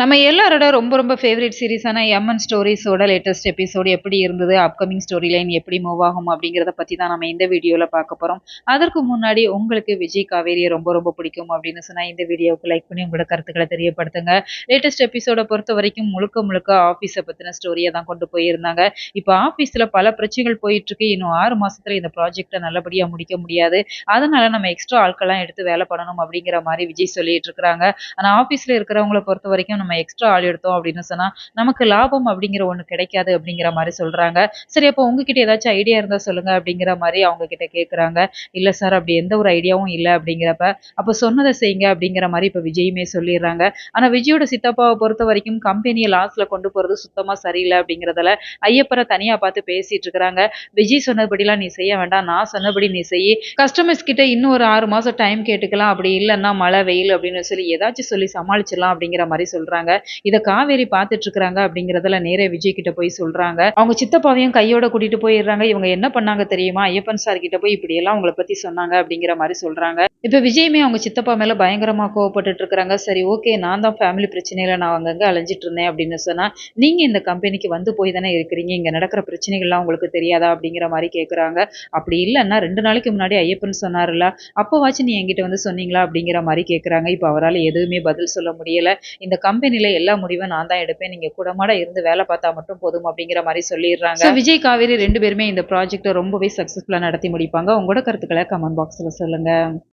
நம்ம எல்லாரோட ரொம்ப ரொம்ப ஃபேவரட் சீரிஸான எம்என் ஸ்டோரிஸோட லேட்டஸ்ட் எபிசோடு எப்படி இருந்தது? அப்கமிங் ஸ்டோரி லைன் எப்படி மூவ் ஆகும்? அப்படிங்கிறத பற்றி தான் நம்ம இந்த வீடியோவில் பார்க்க போகிறோம் அதற்கு முன்னாடி உங்களுக்கு விஜய் காவேரியை ரொம்ப ரொம்ப பிடிக்கும் அப்படின்னு சொன்னால் இந்த வீடியோவுக்கு லைக் பண்ணி உங்களோட கருத்துக்களை தெரியப்படுத்துங்க. லேட்டஸ்ட் எபிசோடை பொறுத்த வரைக்கும் முழுக்க முழுக்க ஆஃபீஸை பற்றின ஸ்டோரியை தான் கொண்டு போயிருந்தாங்க. இப்போ ஆஃபீஸில் பல பிரச்சனைகள் போயிட்டுருக்கு இன்னும் ஆறு மாதத்தில் இந்த ப்ராஜெக்டை நல்லபடியாக முடிக்க முடியாது. அதனால நம்ம எக்ஸ்ட்ரா ஆட்கள்லாம் எடுத்து வேலை பண்ணணும் அப்படிங்கிற மாதிரி விஜய் சொல்லிட்டு இருக்கிறாங்க. ஆனால் ஆஃபீஸில் இருக்கிறவங்கள பொறுத்த வரைக்கும் நம்ம எக்ஸ்ட்ரா ஆள் எடுத்தோம் அப்படின்னு சொன்னா நமக்கு லாபம் அப்படிங்கிற ஒண்ணு கிடைக்காது அப்படிங்கிற மாதிரி சொல்றாங்க. சரி அப்போ உங்ககிட்ட ஏதாச்சும் ஐடியா இருந்தா சொல்லுங்க அப்படிங்கிற மாதிரி அவங்க கிட்ட கேக்குறாங்க. இல்ல சார் அப்படி எந்த ஒரு ஐடியாவும் இல்லை அப்படிங்கிறப்ப அப்ப சொன்னதை செய்யுங்க அப்படிங்கிற மாதிரி இப்ப விஜயுமே சொல்லிடுறாங்க. ஆனா விஜயோட சித்தப்பாவை பொறுத்த வரைக்கும் கம்பெனியை லாஸ்ட்ல கொண்டு போறது சுத்தமா சரியில்லை அப்படிங்கறதுல ஐயப்பரை தனியா பார்த்து பேசிட்டு இருக்கிறாங்க. விஜய் சொன்னபடிலாம் நீ செய்ய வேண்டாம். நான் சொன்னபடி நீ செய்ய கஸ்டமர்ஸ் கிட்ட இன்னும் ஒரு ஆறு மாசம் டைம் கேட்டுக்கலாம். அப்படி இல்லைன்னா மழை வெயில் அப்படின்னு சொல்லி ஏதாச்சும் சொல்லி சமாளிச்சிடலாம் அப்படிங்கிற மாதிரி சொல்றாங்க. இதை காவேரி பார்த்துட்டு இருக்கிறாங்க அப்படிங்கிறதுல நேரே விஜய் கிட்ட போய் சொல்றாங்க. அவங்க சித்தப்பாவையும் கையோட கூட்டிட்டு போயிடுறாங்க. இவங்க என்ன பண்ணாங்க தெரியுமா? ஐயப்பன் சார் கிட்ட போய் இப்படி எல்லாம் உங்களை பத்தி சொன்னாங்க அப்படிங்கிற மாதிரி சொல்றாங்க. இப்ப விஜயுமே அவங்க சித்தப்பா மேல பயங்கரமா கோவப்பட்டு இருக்கிறாங்க சரி ஓகே நான் தான் ஃபேமிலி பிரச்சனையில நான் அங்கங்க அலைஞ்சிட்டு இருந்தேன் அப்படின்னு சொன்னா நீங்க இந்த கம்பெனிக்கு வந்து போய் தானே இருக்கிறீங்க. இங்க நடக்கிற பிரச்சனைகள்லாம் உங்களுக்கு தெரியாதா அப்படிங்கிற மாதிரி கேக்குறாங்க. அப்படி இல்லைன்னா ரெண்டு நாளைக்கு முன்னாடி ஐயப்பன் சொன்னார்ல அப்போவாச்சும் நீ என்கிட்ட வந்து சொன்னீங்களா அப்படிங்கிற மாதிரி கேக்குறாங்க. இப்ப அவரால் எதுவுமே பதில் சொல்ல முடியல. இந்த கம்பெனி கம்பெனில எல்லா முடிவும் நான் தான் எடுப்பேன். நீங்க கூடமாட இருந்து வேலை பார்த்தா மட்டும் போதும் அப்படிங்கிற மாதிரி சொல்லிடுறாங்க. விஜய் காவேரி ரெண்டு பேருமே இந்த ப்ராஜெக்ட்டை ரொம்பவே சக்சஸ்ஃபுல்லா நடத்தி முடிப்பாங்க. உங்களோட கருத்துக்களை கமெண்ட் பாக்ஸ்ல சொல்லுங்க.